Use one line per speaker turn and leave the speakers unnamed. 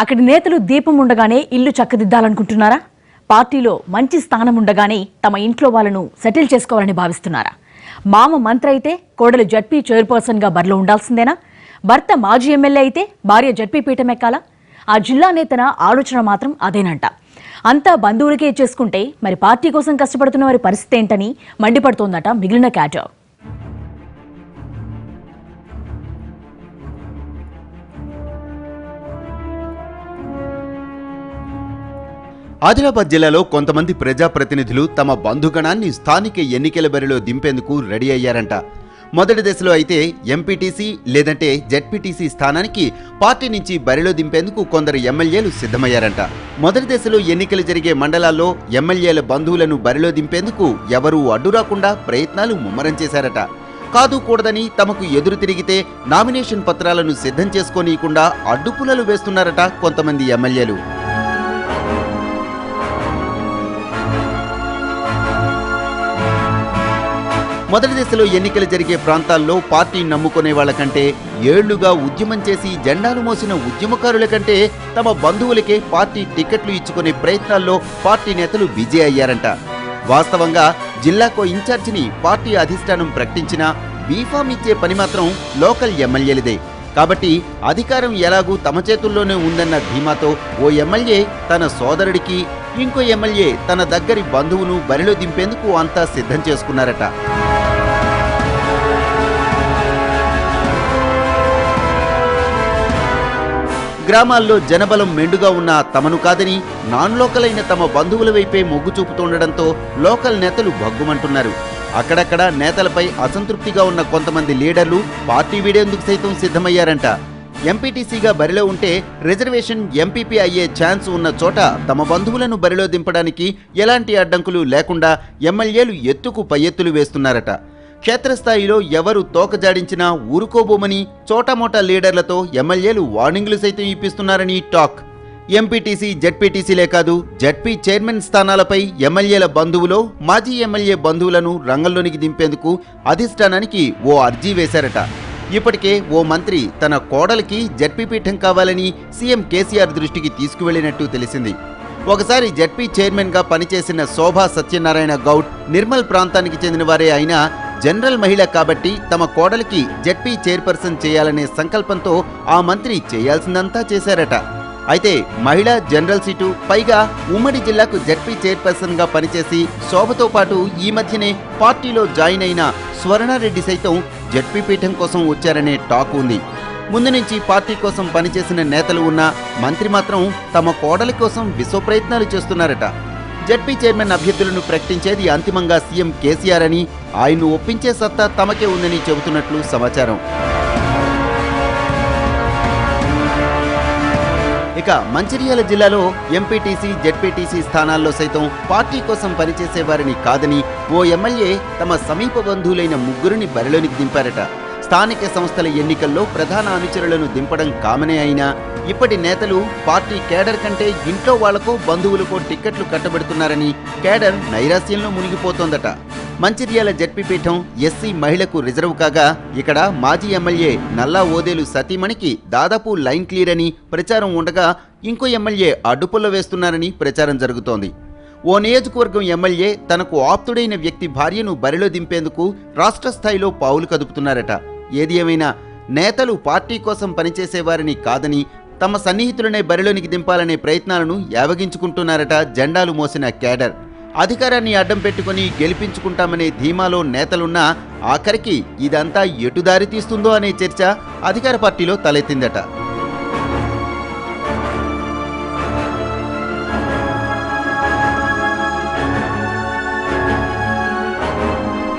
అక్కడి నేతలు దీపం ఉండగానే ఇల్లు చక్కదిద్దాలనుకుంటున్నారా? పార్టీలో మంచి స్థానం ఉండగానే తమ ఇంట్లో వాళ్ళను సెటిల్ చేసుకోవాలని భావిస్తున్నారా? మామ మంత్రి అయితే కోడలు జడ్పీ చైర్పర్సన్గా బరిలో ఉండాల్సిందేనా? భర్త మాజీ ఎమ్మెల్యే అయితే భార్య జడ్పీ పీఠం ఎక్కాలా? ఆ జిల్లా నేతన ఆలోచన మాత్రం అదేనంట. అంతా బంధువులకే చేసుకుంటే మరి పార్టీ కోసం కష్టపడుతున్న వారి పరిస్థితి ఏంటని మండిపడుతోందట మిగిలిన క్యాటర్
ఆదిలాబాద్ జిల్లాలో కొంతమంది ప్రజాప్రతినిధులు తమ బంధుగణాన్ని స్థానిక ఎన్నికల బరిలో దింపేందుకు రెడీ అయ్యారంట. మొదటి దశలో అయితే ఎంపీటీసీ లేదంటే జెడ్పీటీసీ స్థానానికి పార్టీ నుంచి బరిలో దింపేందుకు కొందరు ఎమ్మెల్యేలు సిద్ధమయ్యారంట. మొదటి దశలో ఎన్నికలు జరిగే మండలాల్లో ఎమ్మెల్యేల బంధువులను బరిలో దింపేందుకు ఎవరూ అడ్డు రాకుండా ప్రయత్నాలు ముమ్మరం చేశారట. కాదు కూడదని తమకు ఎదురు తిరిగితే నామినేషన్ పత్రాలను సిద్ధం చేసుకోనీయకుండా అడ్డుపులలు వేస్తున్నారట కొంతమంది ఎమ్మెల్యేలు. మొదటి దశలో ఎన్నికలు జరిగే ప్రాంతాల్లో పార్టీ నమ్ముకునే వాళ్ళ కంటే ఏళ్ళుగా ఉద్యమం చేసి జెండాలు మోసిన ఉద్యమకారుల కంటే తమ బంధువులకే పార్టీ టికెట్లు ఇచ్చుకునే ప్రయత్నాల్లో పార్టీ నేతలు బిజీ అయ్యారంట. వాస్తవంగా జిల్లాకో ఇన్ఛార్జిని పార్టీ అధిష్టానం ప్రకటించినా బీఫామ్ ఇచ్చే పని మాత్రం లోకల్ ఎమ్మెల్యేలదే. కాబట్టి అధికారం ఎలాగూ తమ చేతుల్లోనే ఉందన్న ధీమాతో ఓ ఎమ్మెల్యే తన సోదరుడికి ఇంకో ఎమ్మెల్యే తన దగ్గరి బంధువును బరిలో దింపేందుకు అంతా సిద్ధం చేసుకున్నారట. గ్రామాల్లో జనబలం మెండుగా ఉన్న తమను కాదని నాన్ లోకల్ అయిన తమ బంధువుల వైపే మొగ్గు చూపుతుండడంతో లోకల్ నేతలు భగ్గుమంటున్నారు. అక్కడక్కడ నేతలపై అసంతృప్తిగా ఉన్న కొంతమంది లీడర్లు పార్టీ వీడేందుకు సైతం సిద్ధమయ్యారంట. ఎంపీటీసీగా బరిలో ఉంటే రిజర్వేషన్ ఎంపీపీ అయ్యే ఛాన్స్ ఉన్న చోట తమ బంధువులను బరిలో దింపడానికి ఎలాంటి అడ్డంకులు లేకుండా ఎమ్మెల్యేలు ఎత్తుకు పై ఎత్తులు వేస్తున్నారట. క్షేత్రస్థాయిలో ఎవరు తోకజాడించినా ఊరుకోబోమని చోటమోటా లీడర్లతో ఎమ్మెల్యేలు వార్నింగ్లు సైతం ఇప్పిస్తున్నారని టాక్. ఎంపీటీసీ జెడ్పీటీసీలే కాదు జడ్పీ చైర్మన్ స్థానాలపై ఎమ్మెల్యేల బంధువులో మాజీ ఎమ్మెల్యే బంధువులను రంగంలోనికి దింపేందుకు అధిష్టానానికి ఓ అర్జీ వేశారట. ఇప్పటికే ఓ మంత్రి తన కోడలికి జడ్పీ పీఠం కావాలని సీఎం కేసీఆర్ దృష్టికి తీసుకువెళ్ళినట్టు తెలిసింది. ఒకసారి జడ్పీ చైర్మన్గా పనిచేసిన శోభా సత్యనారాయణ గౌడ్ నిర్మల్ ప్రాంతానికి చెందిన వారే అయినా జనరల్ మహిళ కాబట్టి తమ కోడలికి జడ్పీ చైర్పర్సన్ చేయాలనే సంకల్పంతో ఆ మంత్రి చేయాల్సిందంతా చేశారట. అయితే మహిళా జనరల్ సీటు పైగా ఉమ్మడి జిల్లాకు జడ్పీ చైర్పర్సన్గా పనిచేసి శోభతో పాటు ఈ మధ్యనే పార్టీలో జాయిన్ అయిన స్వర్ణారెడ్డి సైతం జడ్పీ పీఠం కోసం వచ్చారనే టాక్ ఉంది. ముందు నుంచి పార్టీ కోసం పనిచేసిన నేతలు ఉన్న మంత్రి మాత్రం తమ కోడలి కోసం విశ్వ ప్రయత్నాలు చేస్తున్నారట. జడ్పీ చైర్మన్ అభ్యర్థులను ప్రకటించేది అంతిమంగా సీఎం కేసీఆర్ అని ఆయన్ను ఒప్పించే సత్తా తమకే ఉందని చెబుతున్నట్లు సమాచారం. ఇక మంచిర్యాల జిల్లాలో ఎంపీటీసీ జెడ్పీటీసీ స్థానాల్లో సైతం పార్టీ కోసం పనిచేసే వారిని కాదని ఓ ఎమ్మెల్యే తమ సమీప బంధువులైన ముగ్గురిని బరిలోనికి దింపారట. స్థానిక సంస్థల ఎన్నికల్లో ప్రధాన అనుచరులను దింపడం కామనే అయినా ఇప్పటి నేతలు పార్టీ కేడర్ కంటే ఇంట్లో వాళ్ళకు బంధువులకు టిక్కెట్లు కట్టబెడుతున్నారని కేడర్ నైరాశ్యంలో మునిగిపోతోందట. మంచిర్యాల జడ్పీపీఠం ఎస్సీ మహిళకు రిజర్వ్ కాగా ఇక్కడ మాజీ ఎమ్మెల్యే నల్లా ఓదేలు సతీమణికి దాదాపు లైన్ క్లియర్ అని ప్రచారం ఉండగా ఇంకో ఎమ్మెల్యే అడ్డుపుల్ల వేస్తున్నారని ప్రచారం జరుగుతోంది. ఓ నియోజకవర్గం ఎమ్మెల్యే తనకు ఆప్తుడైన వ్యక్తి భార్యను బరిలో దింపేందుకు రాష్ట్ర స్థాయిలో పావులు కదుపుతున్నారట. ఏది ఏమైనా నేతలు పార్టీ కోసం పనిచేసేవారిని కాదని తమ సన్నిహితులనే బరిలోనికి దింపాలనే ప్రయత్నాలను యావగించుకుంటున్నారట జెండాలు మోసిన కేడర్ అధికారాన్ని అడ్డం పెట్టుకుని గెలిపించుకుంటామనే ధీమాలో నేతలున్నా ఆఖరికి ఇదంతా ఎటు దారి తీస్తుందో అనే చర్చ అధికార పార్టీలో తలెత్తిందట.